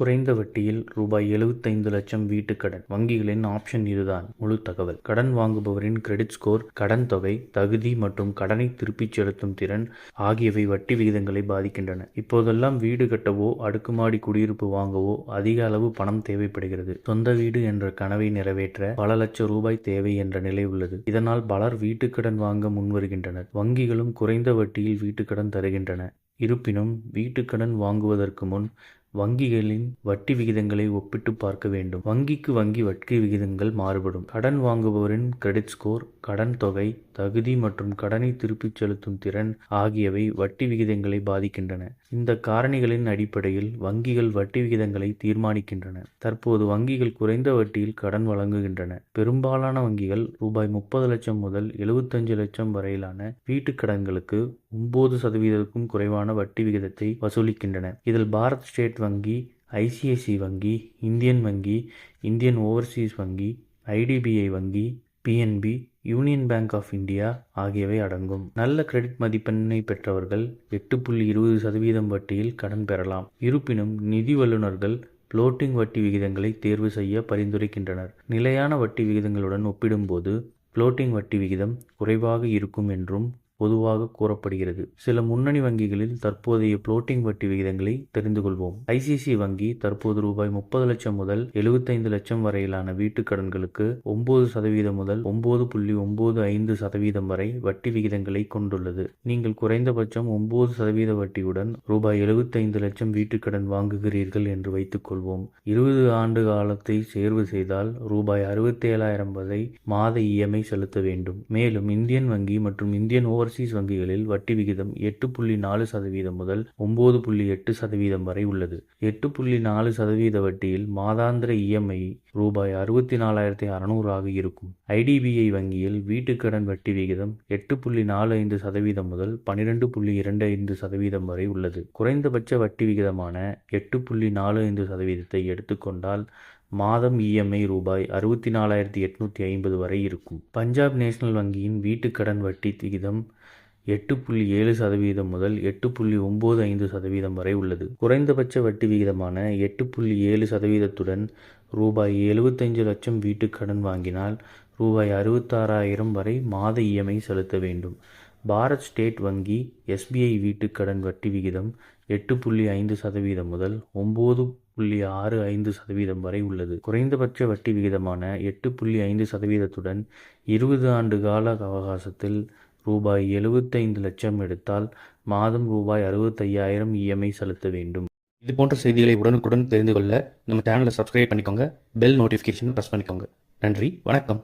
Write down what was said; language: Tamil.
குறைந்த வட்டியில் ரூபாய் எழுபத்தைந்து லட்சம் வீட்டுக் கடன். வங்கிகளின் ஆப்ஷன் இதுதான். முழு தகவல். கடன் வாங்குபவரின் கிரெடிட் ஸ்கோர் கடன் தொகை தகுதி மற்றும் கடனை திருப்பிச் செலுத்தும் திறன் ஆகியவை வட்டி விகிதங்களை பாதிக்கின்றன. இப்போதெல்லாம் வீடு கட்டவோ அடுக்குமாடி குடியிருப்பு வாங்கவோ அதிக அளவு பணம் தேவைப்படுகிறது. சொந்த வீடு என்ற கனவை நிறைவேற்ற பல லட்சம் ரூபாய் தேவை என்ற நிலை உள்ளது. இதனால் பலர் வீட்டுக்கடன் வாங்க முன்வருகின்றனர். வங்கிகளும் குறைந்த வட்டியில் வீட்டுக்கடன் தருகின்றன. இருப்பினும் வீட்டுக்கடன் வாங்குவதற்கு முன் வங்கிகளின் வட்டி விகிதங்களை ஒப்பிட்டு பார்க்க வேண்டும். வங்கிக்கு வங்கி வட்டி விகிதங்கள் மாறுபடும். கடன் வாங்குபவரின் கிரெடிட் ஸ்கோர் கடன் தொகை தகுதி மற்றும் கடனை திருப்பிச் செலுத்தும் திறன் ஆகியவை வட்டி விகிதங்களை பாதிக்கின்றன. இந்த காரணிகளின் அடிப்படையில் வங்கிகள் வட்டி விகிதங்களை தீர்மானிக்கின்றன. தற்போது வங்கிகள் குறைந்த வட்டியில் கடன் வழங்குகின்றன. பெரும்பாலான வங்கிகள் ரூபாய் முப்பது லட்சம் முதல் எழுபத்தஞ்சு லட்சம் வரையிலான வீட்டுக் கடன்களுக்கு ஒன்பது சதவீதத்துக்கும் குறைவான வட்டி விகிதத்தை வசூலிக்கின்றன. இதில் பாரத் ஸ்டேட் வங்கி ஐசிஐசி வங்கி இந்தியன் வங்கி இந்தியன் ஓவர்சீஸ் வங்கி ஐடிபிஐ வங்கி PNB union bank of India ஆகியவை அடங்கும். நல்ல கிரெடிட் மதிப்பெண்ணை பெற்றவர்கள் எட்டு புள்ளி இருபது சதவீதம் வட்டியில் கடன் பெறலாம். இருப்பினும் நிதி வல்லுநர்கள் புளோட்டிங் வட்டி விகிதங்களை தேர்வு செய்ய பரிந்துரைக்கின்றனர். நிலையான வட்டி விகிதங்களுடன் ஒப்பிடும்போது புளோட்டிங் வட்டி விகிதம் குறைவாக இருக்கும் என்றும் பொதுவாக கூறப்படுகிறது. சில முன்னணி வங்கிகளில் தற்போதைய புளோட்டிங் வட்டி விகிதங்களை தெரிந்து கொள்வோம். ஐசிசி வங்கி தற்போது ரூபாய் முப்பது லட்சம் முதல் எழுபத்தைந்து லட்சம் வரையிலான வீட்டுக் கடன்களுக்கு ஒன்பது சதவீதம் முதல் ஒன்பது புள்ளி ஒன்பது ஐந்து சதவீதம் வரை வட்டி விகிதங்களை கொண்டுள்ளது. நீங்கள் குறைந்தபட்சம் ஒன்பது சதவீத வட்டியுடன் ரூபாய் எழுபத்தைந்து லட்சம் வீட்டுக்கடன் வாங்குகிறீர்கள் என்று வைத்துக் கொள்வோம். இருபது ஆண்டு காலத்தை சேர்வு செய்தால் ரூபாய் அறுபத்தி ஏழாயிரம் வரை மாத இஎம்ஐ செலுத்த வேண்டும். மேலும் இந்தியன் வங்கி மற்றும் இந்தியன் ஓவர் ஓவர்சீஸ் வங்கிகளில் வட்டி விகிதம் எட்டு புள்ளி நாலு சதவீதம் முதல் ஒன்பது புள்ளி எட்டு சதவீதம் வரை உள்ளது. எட்டு புள்ளி நாலு சதவீத வட்டியில் மாதாந்திர இஎம்ஐ ரூபாய் அறுபத்தி நாலாயிரத்தி அறநூறாக இருக்கும். ஐடிபிஐ வங்கியில் வீட்டுக்கடன் வட்டி விகிதம் எட்டு புள்ளி நாலு ஐந்து சதவீதம் முதல் பனிரெண்டு புள்ளி இரண்டு ஐந்து சதவீதம் வரை உள்ளது. குறைந்தபட்ச வட்டி விகிதமான எட்டு புள்ளி நாலு ஐந்து சதவீதத்தை எடுத்துக்கொண்டால் மாதம் இஎம்ஐ ரூபாய் அறுபத்தி நாலாயிரத்தி எட்நூற்றி ஐம்பது வரை இருக்கும். பஞ்சாப் நேஷனல் வங்கியின் வீட்டுக்கடன் வட்டி விகிதம் எட்டு புள்ளி ஏழு சதவீதம் முதல் எட்டு புள்ளி ஒம்பது ஐந்து சதவீதம் வரை உள்ளது. குறைந்தபட்ச வட்டி விகிதமான எட்டு புள்ளி ஏழு சதவீதத்துடன் ரூபாய் எழுபத்தஞ்சு லட்சம் வீட்டுக் கடன் வாங்கினால் ரூபாய் அறுபத்தாறாயிரம் வரை மாத இஎம்ஐ செலுத்த வேண்டும். பாரத் ஸ்டேட் வங்கி எஸ்பிஐ வீட்டுக் கடன் வட்டி விகிதம் எட்டு புள்ளி ஐந்து சதவீதம் முதல் ஒம்பது புள்ளி ஆறு ஐந்து சதவீதம் வரை உள்ளது. குறைந்தபட்ச வட்டி விகிதமான எட்டு புள்ளி ஐந்து சதவீதத்துடன் இருபது ஆண்டு கால அவகாசத்தில் ரூபாய் எழுபத்தைந்து லட்சம் எடுத்தால் மாதம் ரூபாய் அறுபத்தையாயிரம் இஎம்ஐ செலுத்த வேண்டும். இது போன்ற செய்திகளை உடனுக்குடன் தெரிந்து கொள்ள நம்ம சேனலை சப்ஸ்கிரைப் பண்ணிக்கோங்க. பெல் நோட்டிஃபிகேஷன் ப்ரெஸ் பண்ணிக்கோங்க. நன்றி வணக்கம்.